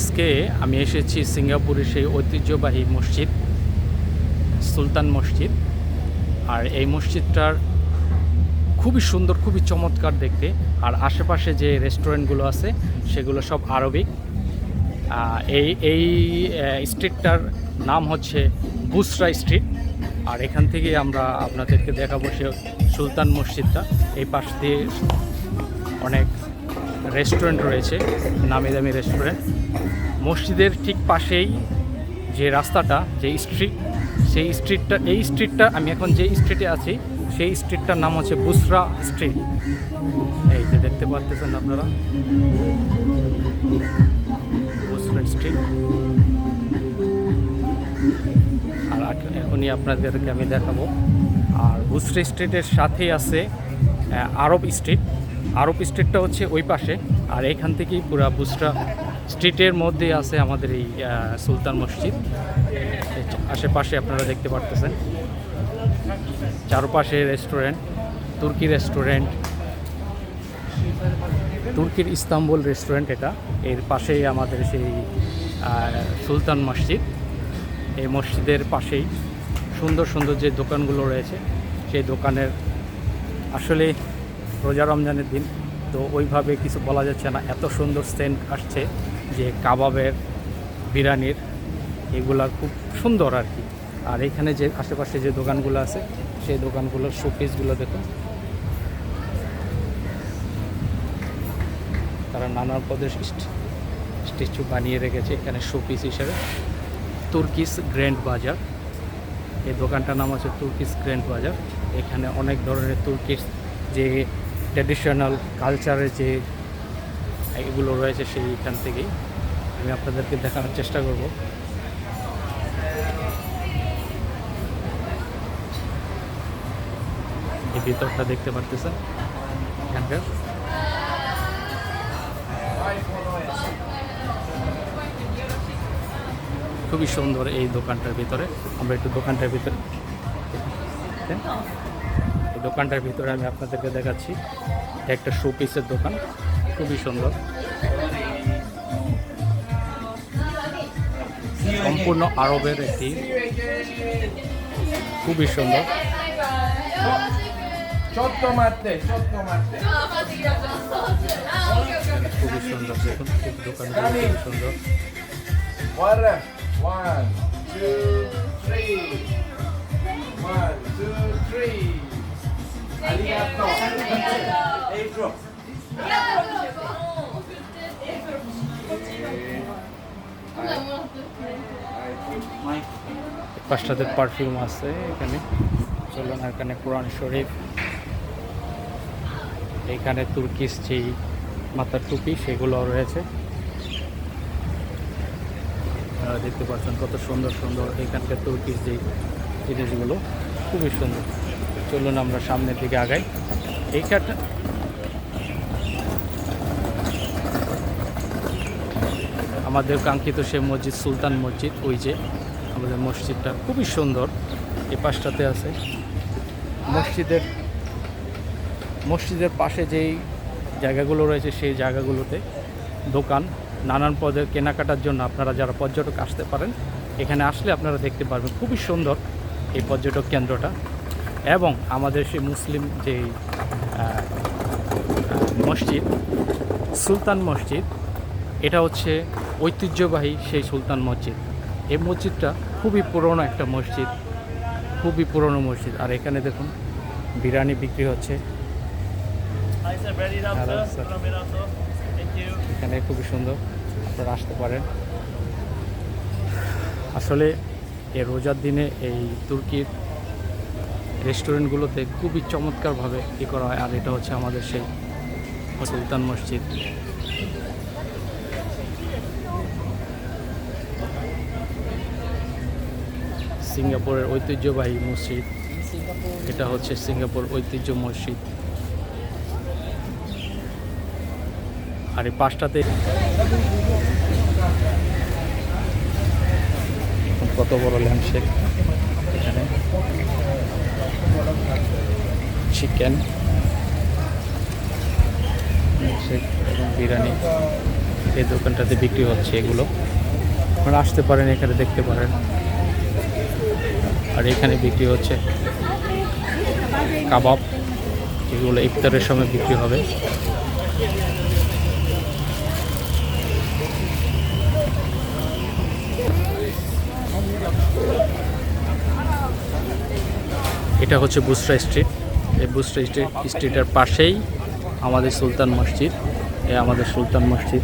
আজকে আমি এসেছি সিঙ্গাপুরের সেই ঐতিহ্যবাহী মসজিদ, সুলতান মসজিদ। আর এই মসজিদটার খুবই সুন্দর, খুবই চমৎকার দেখতে। আর আশেপাশে যে রেস্টুরেন্টগুলো আছে, সেগুলো সব আরবিক। এই এই স্ট্রিটটার নাম হচ্ছে বুসরা স্ট্রিট। আর এখান থেকে আমরা আপনাদেরকে দেখাবো সে সুলতান মসজিদটা। এই পাশ দিয়ে অনেক রেস্টুরেন্ট রয়েছে, নামি দামি রেস্টুরেন্ট। মসজিদের ঠিক পাশেই যে রাস্তাটা, যে স্ট্রিট, সেই স্ট্রিটটা, এই স্ট্রিটটা, আমি এখন যে স্ট্রিটে আছি, সেই স্ট্রিটটার নাম হচ্ছে বুসরা স্ট্রিট। এই যে দেখতে পাচ্ছেন আপনারা। বুসরা স্ট্রিট। আর এখনই আপনাদেরকে আমি দেখাবো। আর বুসরা স্ট্রিটের সাথেই আছে আরব স্ট্রিট। আরব স্ট্রিটটা হচ্ছে ওই পাশে। আর এখান থেকেই পুরো বুসরা স্ট্রিটের মধ্যে আছে আমাদের এই সুলতান মসজিদ। আশেপাশে আপনারা দেখতে পারতেছেন। চারপাশে রেস্টুরেন্ট, তুর্কি রেস্টুরেন্ট। তুর্কির ইস্তাম্বুল রেস্টুরেন্ট এটা। এর পাশেই আমাদের সেই সুলতান মসজিদ। এই মসজিদের পাশেই সুন্দর সুন্দর যে দোকানগুলো রয়েছে, সেই দোকানের আসলে রোজা রমজানের দিন। তো ওইভাবে কিছু বলা যাচ্ছে না। এত সুন্দর সেন্ট আসছে যে কাবাবের, বিরিয়ানির এগুলা খুব সুন্দর আর কি। আর এখানে যে আশেপাশে যে দোকানগুলো আছে, সেই দোকানগুলোর শোপিসগুলো দেখুন। তারা নানা পদের স্ট্যাচু বানিয়ে রেখেছে এখানে শোপিস হিসেবে। তুর্কিস গ্র্যান্ড বাজার। এই দোকানটার নাম হচ্ছে তুর্কিস গ্র্যান্ড বাজার। এখানে অনেক ধরনের তুর্কিস যে ট্র্যাডিশনাল কালচারের যে এগুলো রয়েছে সেইখান থেকেই আমি আপনাদেরকে দেখানোর চেষ্টা করব। এই ভিতরটা দেখতে পারতেছেন? এখানকার? খুবই সুন্দর এই দোকানটার ভিতরে। আমরা একটু দোকানটার ভিতরে দোকানটার ভিতরে আমি আপনাদেরকে দেখাচ্ছি একটা একটা শোপিসের দোকান খুবই সুন্দর সম্পূর্ণ আরবের একটি খুবই সুন্দর. খুবই সুন্দর দেখুন খুব খুবই সুন্দর. One, two, three. One, two, three. পাঁচটাতে পারফিউম আছে এখানে। চলুন এখানে কোরআন শরীফ। এখানে তুর্কিশ যেই মাথার টুপি, সেগুলো রয়েছে। দেখতে পাচ্ছেন কত সুন্দর সুন্দর এখানকার তুর্কিশ যেই জিনিসগুলো। খুবই সুন্দর। চলুন আমরা সামনের দিকে আগাই। এই এইখানটা আমাদের কাঙ্ক্ষিত সে মসজিদ, সুলতান মসজিদ, ওই যে আমাদের মসজিদটা খুবই সুন্দর। এই পাশটাতে আছে। মসজিদের মসজিদের পাশে যেই জায়গাগুলো রয়েছে, সেই জায়গাগুলোতে দোকান। নানান পদের কেনাকাটার জন্য আপনারা যারা পর্যটক আসতে পারেন, এখানে আসলে আপনারা দেখতে পারবেন খুবই সুন্দর এই পর্যটক কেন্দ্রটা। এবং আমাদের সেই মুসলিম আহ, মসজিদ সুলতান মসজিদ এটা হচ্ছে ঐতিহ্যবাহী সেই সুলতান মসজিদ। এই মসজিদটা খুবই পুরনো একটা মসজিদ খুবই পুরনো মসজিদ। আর এখানে দেখুন বিরিয়ানি বিক্রি হচ্ছে. এখানে খুবই সুন্দর আপনারা আসতে পারেন। আসলে এই রোজার দিনে এই তুর্কির রেস্টুরেন্টগুলোতে খুবই চমৎকারভাবে ই করা হয়, আর এটা হচ্ছে আমাদের সেই সুলতান মসজিদ। সিঙ্গাপুরের ঐতিহ্যবাহী মসজিদ। এটা হচ্ছে সিঙ্গাপুর ঐতিহ্য মসজিদ। আর এই পাঁচটাতে কত বড় ল্যাম্পশেক এখানে। চিকেন বিরিয়ানি। এই দোকানটাতে বিক্রি হচ্ছে এগুলো। আপনারা আসতে পারেন, এখানে দেখতে পারেন। আর এখানে বিক্রি হচ্ছে কাবাব। এগুলো ইফতারের সময় বিক্রি হবে। এটা হচ্ছে বুসরা স্ট্রিট। এই বুসরা স্ট্রিট স্ট্রিটের পাশেই আমাদের সুলতান মসজিদ। এ আমাদের সুলতান মসজিদ।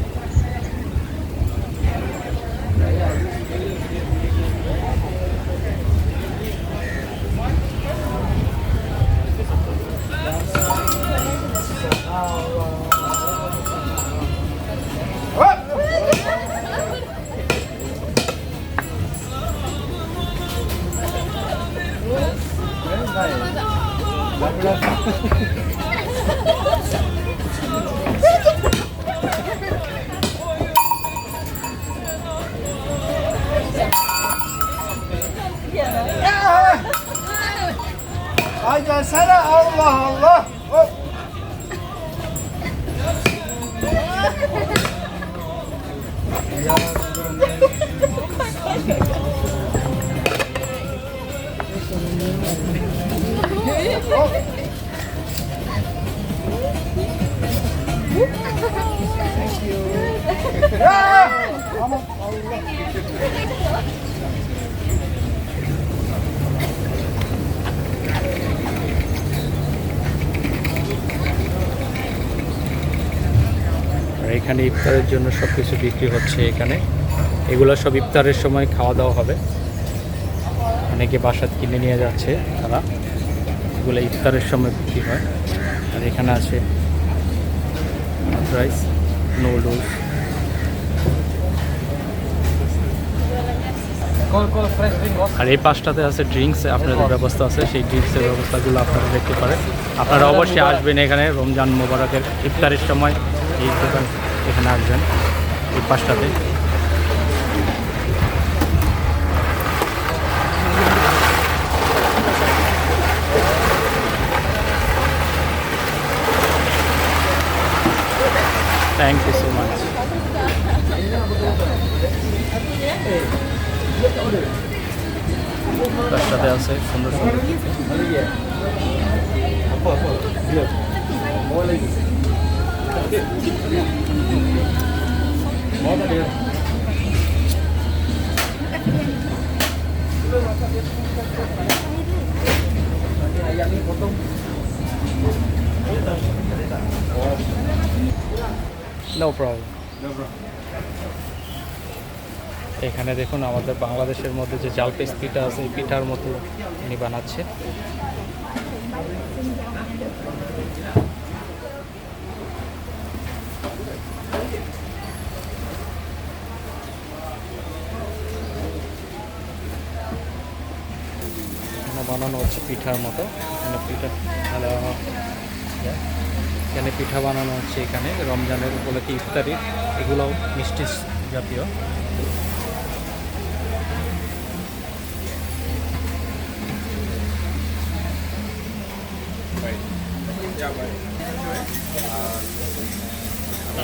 এখানে ইফতারের জন্য সব কিছু বিক্রি হচ্ছে এখানে। এগুলো সব ইফতারের সময় খাওয়া দাওয়া হবে। অনেকে বাসাত কিনে নিয়ে যাচ্ছে তারা। এগুলো ইফতারের সময় বিক্রি হয়। আর এখানে আছে রাইস নুডলস আর এই পাশটাতে আছে ড্রিঙ্কস আপনাদের ব্যবস্থা আছে। সেই ড্রিঙ্কসের ব্যবস্থাগুলো আপনারা দেখতে পারেন। আপনারা অবশ্যই আসবেন এখানে রমজান মোবারকের ইফতারের সময়। এই দোকান এখানে আসবেন এই পাশটাতে। থ্যাংক ইউ সো মাচ তার সাথে আছে সুন্দর সুন্দর। নো প্রবলেম এখানে দেখুন আমাদের বাংলাদেশের মধ্যে যে জাল পেস পিঠা আছে, এই পিঠার মতো উনি বানাচ্ছে। বানানো হচ্ছে পিঠার মতো। এখানে পিঠা এখানে পিঠা বানানো হচ্ছে এখানে। রমজানের উপলক্ষে ইফতারি এগুলো মিষ্টি জাতীয়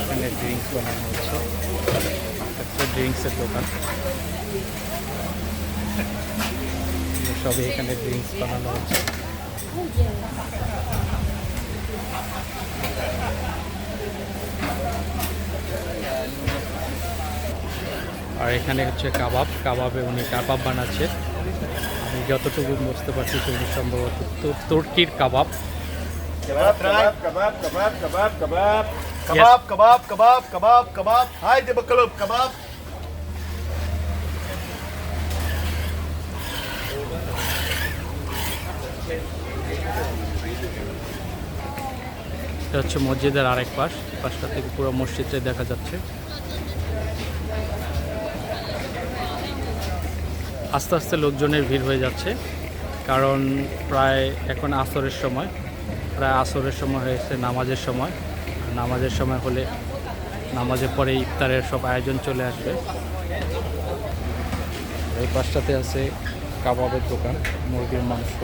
এখানে ড্রিঙ্কস বানানো হচ্ছে। একটা ড্রিঙ্কসের দোকান। সবই এখানে ড্রিঙ্কস বানানো হচ্ছে। আর এখানে হচ্ছে কাবাব। কাবাবে উনি কাবাব বানাচ্ছে। আমি যতটুকু বুঝতে পারছি সেগুলি সম্ভবত তুর- তুর্কির কাবাব। Kebab, kebab, kebab, kebab, kebab, kebab. Yes. Kebab, kebab, kebab, kebab. Haydi bakalım kebab. এটা হচ্ছে মসজিদের আরেক পাশ পাশটা থেকে পুরো মসজিদটাই দেখা যাচ্ছে আস্তে আস্তে লোকজনের ভিড় হয়ে যাচ্ছে কারণ প্রায় এখন আসরের সময় প্রায় আসরের সময় হয়েছে নামাজের সময় নামাজের সময় হলে নামাজের পরে ইফতারের সব আয়োজন চলে আসবে। এই পাশটাতে আছে কাবাবের দোকান মুরগির মাংস।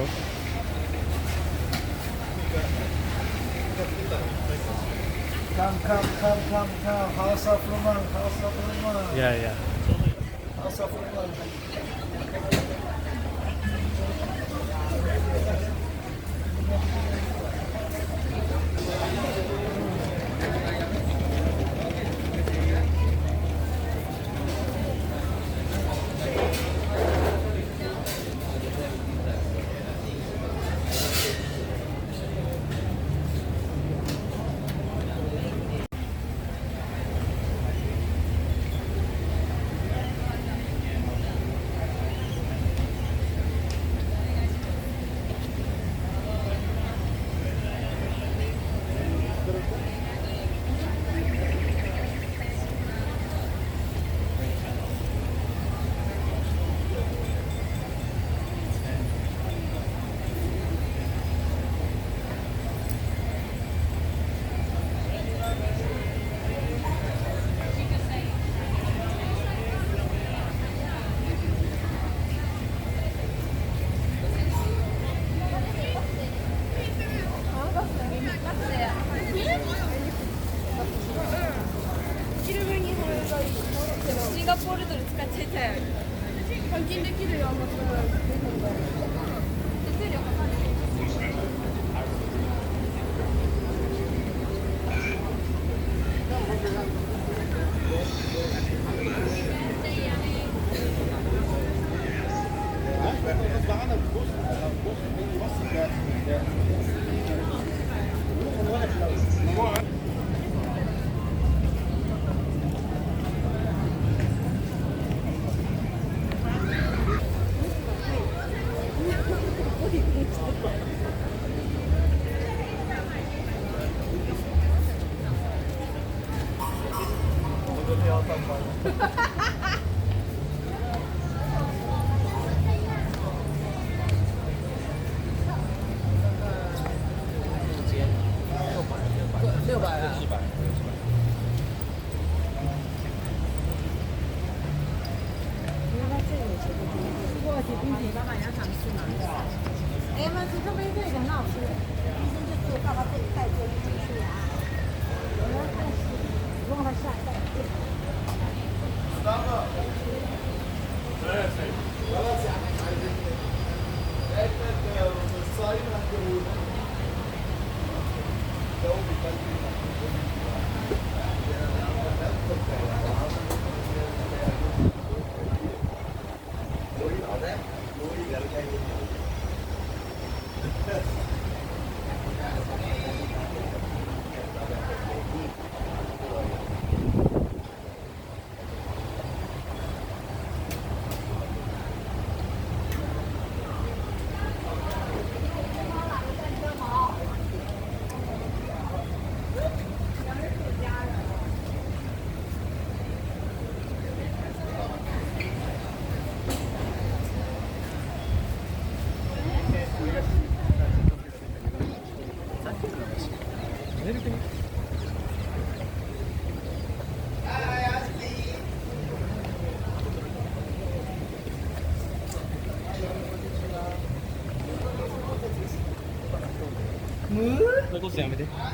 Daha da großen, großen Ding, was sie da Thank you. Toplu sen bir de.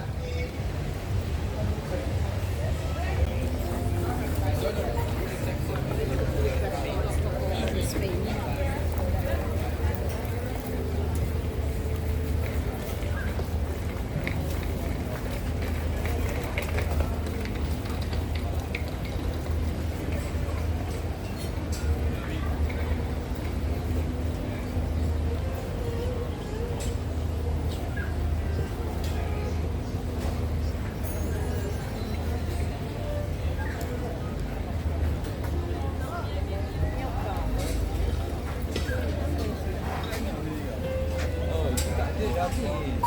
같아요.